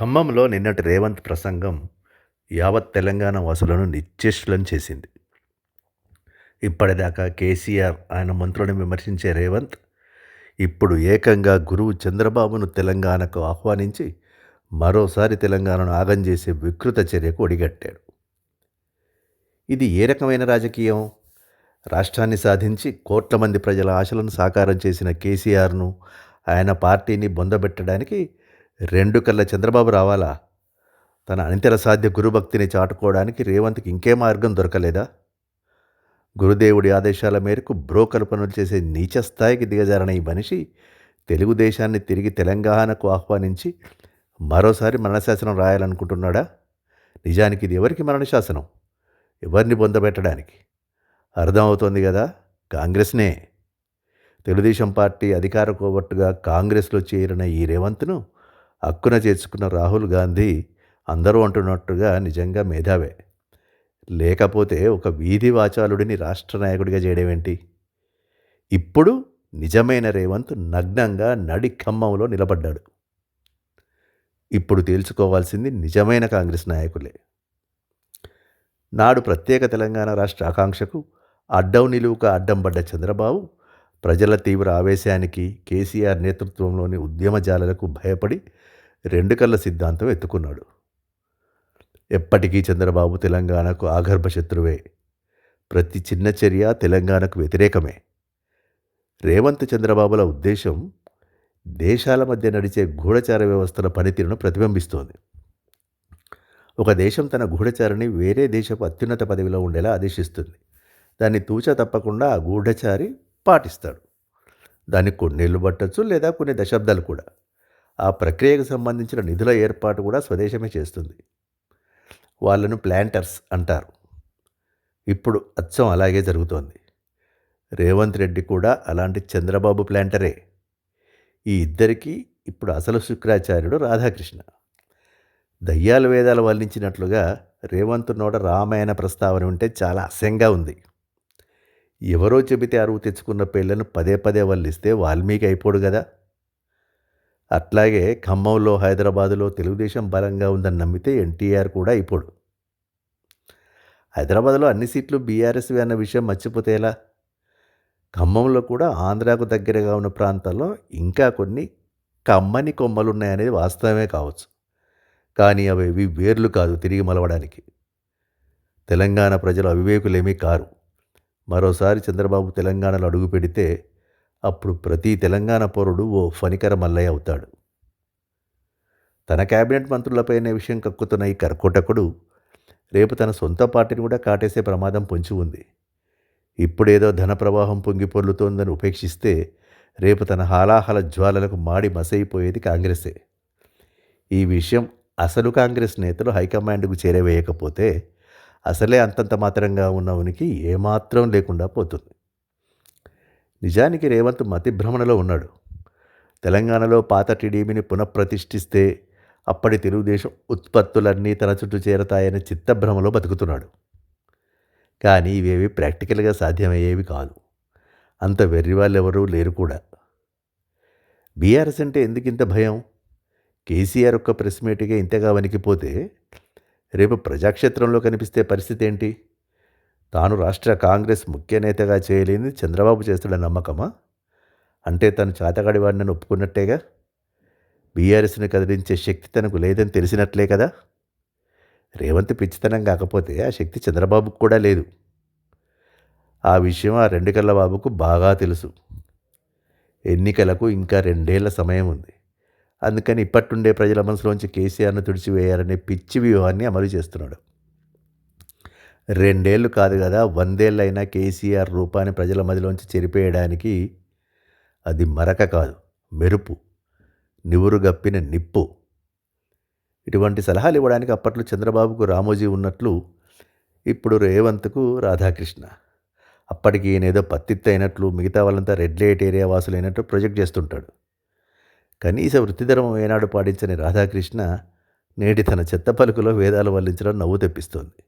ఖమ్మంలో నిన్నటి రేవంత్ ప్రసంగం యావత్ తెలంగాణ వాసులను నిశ్చేష్టులను చేసింది. ఇప్పటిదాకా కేసీఆర్ ఆయన మంత్రులను విమర్శించే రేవంత్ ఇప్పుడు ఏకంగా గురువు చంద్రబాబును తెలంగాణకు ఆహ్వానించి మరోసారి తెలంగాణను ఆగం చేసే వికృత చర్యకు ఒడిగట్టాడు. ఇది ఏ రకమైన రాజకీయం? రాష్ట్రాన్ని సాధించి కోట్ల మంది ప్రజల ఆశలను సాకారం చేసిన కేసీఆర్ను ఆయన పార్టీని బొందబెట్టడానికి రెండు కళ్ళ చంద్రబాబు రావాలా? తన అనితర సాధ్య గురుభక్తిని చాటుకోవడానికి రేవంత్కి ఇంకే మార్గం దొరకలేదా? గురుదేవుడి ఆదేశాల మేరకు బ్రోకర్ పనులు చేసే నీచ స్థాయికి దిగజారిన ఈ మనిషి తెలుగుదేశాన్ని తిరిగి తెలంగాణకు ఆహ్వానించి మరోసారి మరణశాసనం రాయాలనుకుంటున్నాడా? నిజానికి ఇది ఎవరికి మరణశాసనం? ఎవరిని పొందబెట్టడానికి అర్థమవుతోంది కదా కాంగ్రెస్నే. తెలుగుదేశం పార్టీ అధికార కోవట్టుగా కాంగ్రెస్లో చేరిన ఈ రేవంత్ను హక్కున చేర్చుకున్న రాహుల్ గాంధీ అందరూ అంటున్నట్టుగా నిజంగా మేధావే. లేకపోతే ఒక వీధి వాచాలుడిని రాష్ట్ర నాయకుడిగా చేయడమేంటి ఇప్పుడు నిజమైన రేవంత్ నగ్నంగా నడి ఖమ్మంలో నిలబడ్డాడు. ఇప్పుడు తేల్చుకోవాల్సింది నిజమైన కాంగ్రెస్ నాయకులే. నాడు ప్రత్యేక తెలంగాణ రాష్ట్ర ఆకాంక్షకు అడ్డం నిలువుక అడ్డం పడ్డ చంద్రబాబు ప్రజల తీవ్ర ఆవేశానికి కేసీఆర్ నేతృత్వంలోని ఉద్యమ జాలలకు భయపడి రెండు కళ్ళ సిద్ధాంతం ఎత్తుకున్నాడు. ఎప్పటికీ చంద్రబాబు తెలంగాణకు ఆగర్భ శత్రువే. ప్రతి చిన్న చర్య తెలంగాణకు వ్యతిరేకమే. రేవంత్ చంద్రబాబుల ఉద్దేశం దేశాల మధ్య నడిచే గూఢచార వ్యవస్థల పనితీరును ప్రతిబింబిస్తోంది. ఒక దేశం తన గూఢచారిని వేరే దేశపు అత్యున్నత పదవిలో ఉండేలా ఆదేశిస్తుంది. దాన్ని తూచ తప్పకుండా ఆ గూఢచారి పాటిస్తాడు. దానికి కొన్నేళ్ళు పట్టచ్చు లేదా కొన్ని దశాబ్దాలు కూడా. ఆ ప్రక్రియకు సంబంధించిన నిధుల ఏర్పాటు కూడా స్వదేశమే చేస్తుంది. వాళ్ళను ప్లాంటర్స్ అంటారు. ఇప్పుడు అచ్చం అలాగే జరుగుతోంది. రేవంత్ రెడ్డి కూడా అలాంటి చంద్రబాబు ప్లాంటరే. ఈ ఇద్దరికీ ఇప్పుడు అసలు శుక్రాచార్యుడు రాధాకృష్ణ. దయ్యాల వేదాలు వల్లించినట్లుగా రేవంత్ నోట రామాయణ ప్రస్తావన ఉంటే చాలా అసహ్యంగా ఉంది. ఎవరో చెబితే అరువు తెచ్చుకున్న పిల్లను పదే పదే వల్లిస్తే వాల్మీకి అయిపోడు కదా. అట్లాగే ఖమ్మంలో హైదరాబాదులో తెలుగుదేశం బలంగా ఉందని నమ్మితే ఎన్టీఆర్ కూడా అయిపోడు. హైదరాబాద్లో అన్ని సీట్లు బీఆర్ఎస్వి అన్న విషయం మర్చిపోతే ఎలా? ఖమ్మంలో కూడా ఆంధ్రాకు దగ్గరగా ఉన్న ప్రాంతాల్లో ఇంకా కొన్ని కమ్మని కొమ్మలు ఉన్నాయనేది వాస్తవమే కావచ్చు. కానీ అవి వేర్లు కాదు తిరిగి మలవడానికి. తెలంగాణ ప్రజలు అవివేకులేమీ కారు. మరోసారి చంద్రబాబు తెలంగాణలో అడుగు పెడితే అప్పుడు ప్రతి తెలంగాణ పౌరుడు ఓ ఫనికర మల్లయ్య అవుతాడు. తన కేబినెట్ మంత్రులపైనే విషయం కక్కుతున్న ఈ కర్కోటకుడు రేపు తన సొంత పార్టీని కూడా కాటేసే ప్రమాదం పొంచి ఉంది. ఇప్పుడేదో ధన ప్రవాహం పొంగి పొర్లుతోందని ఉపేక్షిస్తే రేపు తన హాలాహల జ్వాలలకు మాడి మసైపోయేది కాంగ్రెసే. ఈ విషయం అసలు కాంగ్రెస్ నేతలు హైకమాండ్కు చేరవేయకపోతే అసలే అంతంత మాత్రంగా ఉన్న ఉనికి ఏమాత్రం లేకుండా పోతుంది. నిజానికి రేవంత్ మతిభ్రమణలో ఉన్నాడు. తెలంగాణలో పాత టీడీపీని పునఃప్రతిష్ఠిస్తే అప్పటి తెలుగుదేశం ఉత్పత్తులన్నీ తన చుట్టూ చేరతాయనే చిత్తభ్రమలో బతుకుతున్నాడు. కానీ ఇవేవి ప్రాక్టికల్గా సాధ్యమయ్యేవి కాదు. అంత వెర్రి వాళ్ళెవరూ లేరు కూడా. బీఆర్ఎస్ అంటే ఎందుకు ఇంత భయం? కేసీఆర్ ఒక్క ప్రెస్ మీట్గా ఇంతగా వణికిపోతే రేపు ప్రజాక్షేత్రంలో కనిపిస్తే పరిస్థితి ఏంటి? తాను రాష్ట్ర కాంగ్రెస్ ముఖ్య నేతగా చేయలేని చంద్రబాబు చేస్తున్న నమ్మకమా? అంటే తను చాతగాడివాడిని ఒప్పుకున్నట్టేగా? బీఆర్ఎస్ని కదిలించే శక్తి తనకు లేదని తెలిసినట్లే కదా? రేవంత్ పిచ్చితనం కాకపోతే ఆ శక్తి చంద్రబాబుకు కూడా లేదు. ఆ విషయం ఆ రెండు కళ్ళ బాబుకు బాగా తెలుసు. ఎన్నికలకు ఇంకా రెండేళ్ళ సమయం ఉంది. అందుకని ఇప్పట్టుండే ప్రజల మనసులోంచి కేసీఆర్ను తుడిచివేయాలనే పిచ్చి వ్యూహాన్ని అమలు చేస్తున్నాడు. రెండేళ్ళు కాదు కదా వందేళ్ళైనా కేసీఆర్ రూపాన్ని ప్రజల మదిలోంచి చెరిపేయడానికి అది మరక కాదు మెరుపు నివురుగప్పిన నిప్పు. ఇటువంటి సలహాలు ఇవ్వడానికి అప్పట్లో చంద్రబాబుకు రామోజీ ఉన్నట్లు ఇప్పుడు రేవంత్కు రాధాకృష్ణ. అప్పటికి ఈయనేదో పత్తిత్తు అయినట్లు మిగతా వాళ్ళంతా రెడ్ లైట్ ఏరియా వాసులైనట్టు ప్రొజెక్ట్ చేస్తుంటాడు. కనీస వృత్తిధర్మం ఏనాడు పాటించని రాధాకృష్ణ నేటి తన చెత్త పలుకులో వేదాలు వల్లించడం నవ్వు తెప్పిస్తోంది.